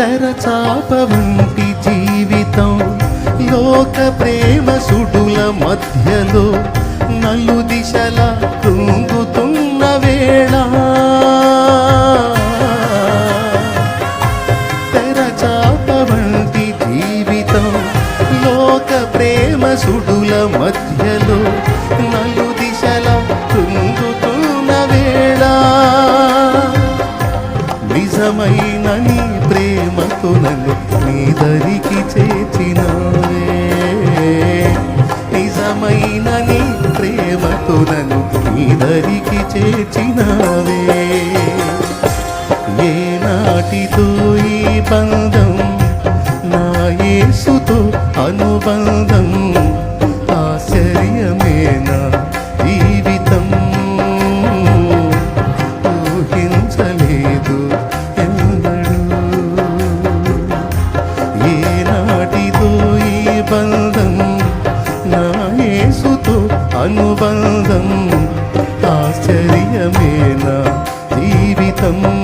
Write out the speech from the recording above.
తెరచాప వంటి జీవితం. లోక ప్రేమ సుడుల మధ్యలో నలు దిశల కృంగుతున్న వేళ. తెరచాప వంటి జీవితం. లోక ప్రేమ సుడుల మధ్యలో నిజమైన నీ ప్రేమతో నన్ను నీ దరికి చేర్చినవే. నిజమైన నీ ప్రేమతో నన్ను నీ దరికి చేర్చినవే. ఏ నాటితో ఈ బంధం నా యేసుతో అనుబంధం అనుబంధం. ఆశ్చర్యమేనా? జీవితం